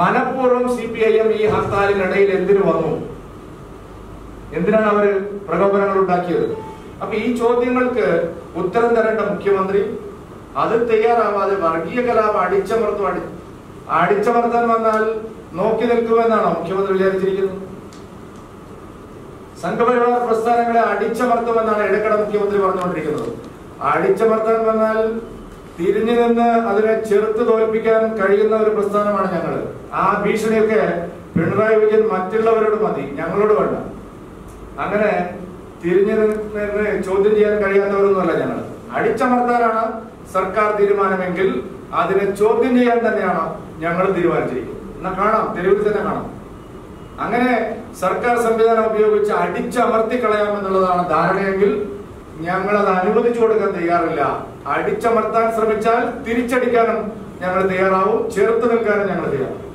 മനഃപൂർവം C P I M ഈ ഹർത്താലിനിടയിൽ എന്തിനു വന്നു? എന്തിനാണ് അവർ പ്രകോപനങ്ങൾ ഉണ്ടാക്കിയത്? അപ്പൊ ഈ ചോദ്യങ്ങൾക്ക് ഉത്തരം തരേണ്ട മുഖ്യമന്ത്രി അത് തയ്യാറാവാതെ വർഗീയ കലാപം അടിച്ചമർത്തു അടി അടിച്ചമർത്താൻ വന്നാൽ നോക്കി നിൽക്കുമെന്നാണോ മുഖ്യമന്ത്രി വിചാരിച്ചിരിക്കുന്നത്? സംഘപരിവാർ പ്രസ്ഥാനങ്ങളെ അടിച്ചമർത്തുമെന്നാണ് ഇടക്കട മുഖ്യമന്ത്രി പറഞ്ഞുകൊണ്ടിരിക്കുന്നത്. അടിച്ചമർത്താൻ വന്നാൽ തിരിഞ്ഞു നിന്ന് അതിനെ ചെറുത്ത് തോൽപ്പിക്കാൻ കഴിയുന്ന ഒരു പ്രസ്ഥാനമാണ് ഞങ്ങൾ ആ ഭീഷണിയൊക്കെ പിണറായി വിജയൻ മറ്റുള്ളവരോട് മതി ഞങ്ങളോട് വേണ്ട. അങ്ങനെ തിരിഞ്ഞു നിന്ന് ചോദ്യം ചെയ്യാൻ കഴിയാത്തവരൊന്നുമല്ല ഞങ്ങൾ അടിച്ചമർത്താനാണ് സർക്കാർ തീരുമാനമെങ്കിൽ അതിനെ ചോദ്യം ചെയ്യാൻ തന്നെയാണ് ഞങ്ങൾ തീരുമാനിച്ചിരിക്കുന്നത്. എന്നാ കാണാം തെരുവിൽ തന്നെ കാണാം. അങ്ങനെ സർക്കാർ സംവിധാനം ഉപയോഗിച്ച് അടിച്ചമർത്തി കളയാമെന്നുള്ളതാണ് ധാരണയെങ്കിൽ ഞങ്ങൾ അത് അനുവദിച്ചു കൊടുക്കാൻ തയ്യാറില്ല. അടിച്ചമർത്താൻ ശ്രമിച്ചാൽ തിരിച്ചടിക്കാനും ഞങ്ങൾ തയ്യാറാവും. ചെറുത്ത് നിൽക്കാനും ഞങ്ങൾ തയ്യാറാവും.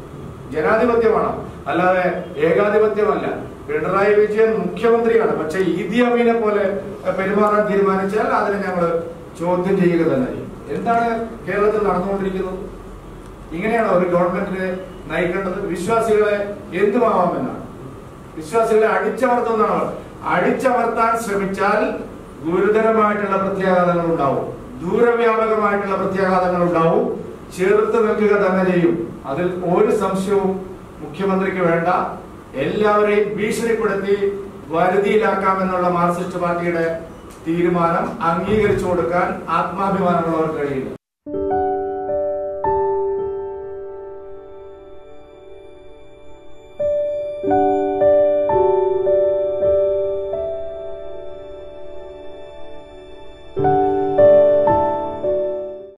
ജനാധിപത്യമാണ്. അല്ലാതെ ഏകാധിപത്യമല്ല. പിണറായി വിജയൻ മുഖ്യമന്ത്രിയാണ്. പക്ഷെ ഇതി അമീനെ പോലെ പെരുമാറാൻ തീരുമാനിച്ചാൽ അതിനെ ഞങ്ങൾ ചോദ്യം ചെയ്യുക തന്നെ എന്താണ് കേരളത്തിൽ നടന്നുകൊണ്ടിരിക്കുന്നത്? ഇങ്ങനെയാണ് ഒരു ഗവൺമെന്റിനെ നയിക്കേണ്ടത്. വിശ്വാസികളെ എന്തുമാവാമെന്നാണ്. വിശ്വാസികളെ അടിച്ചമർത്തുന്നതാണ്. അടിച്ചമർത്താൻ ശ്രമിച്ചാൽ ഗുരുതരമായിട്ടുള്ള പ്രത്യാഘാതങ്ങൾ ഉണ്ടാവും. ദൂരവ്യാപകമായിട്ടുള്ള പ്രത്യാഘാതങ്ങൾ ഉണ്ടാവും. ചേർത്ത് നിൽക്കുക തന്നെ ചെയ്യും. അതിൽ ഒരു സംശയവും മുഖ്യമന്ത്രിക്ക് വേണ്ട. എല്ലാവരെയും ഭീഷണിപ്പെടുത്തി വരുതിയിലാക്കാമെന്നുള്ള മാർക്സിസ്റ്റ് പാർട്ടിയുടെ തീരുമാനം അംഗീകരിച്ചു കൊടുക്കാൻ ആത്മാഭിമാനമുള്ളവർ കഴിയില്ല.